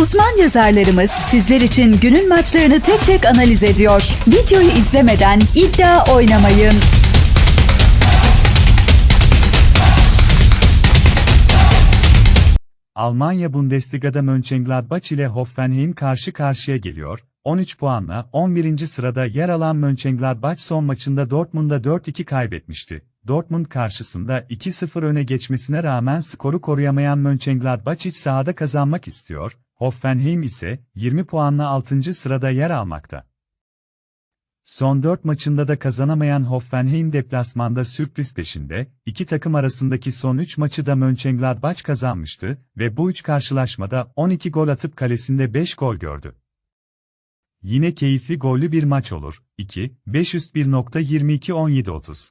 Uzman yazarlarımız sizler için günün maçlarını tek tek analiz ediyor. Videoyu izlemeden iddia oynamayın. Almanya Bundesliga'da Mönchengladbach ile Hoffenheim karşı karşıya geliyor. 13 puanla 11. sırada yer alan Mönchengladbach son maçında Dortmund'a 4-2 kaybetmişti. Dortmund karşısında 2-0 öne geçmesine rağmen skoru koruyamayan Mönchengladbach iç sahada kazanmak istiyor. Hoffenheim ise 20 puanla 6. sırada yer almakta. Son 4 maçında da kazanamayan Hoffenheim deplasmanda sürpriz peşinde, iki takım arasındaki son 3 maçı da Mönchengladbach kazanmıştı ve bu 3 karşılaşmada 12 gol atıp kalesinde 5 gol gördü. Yine keyifli gollü bir maç olur. 2, 5 üst 1.22-17-30.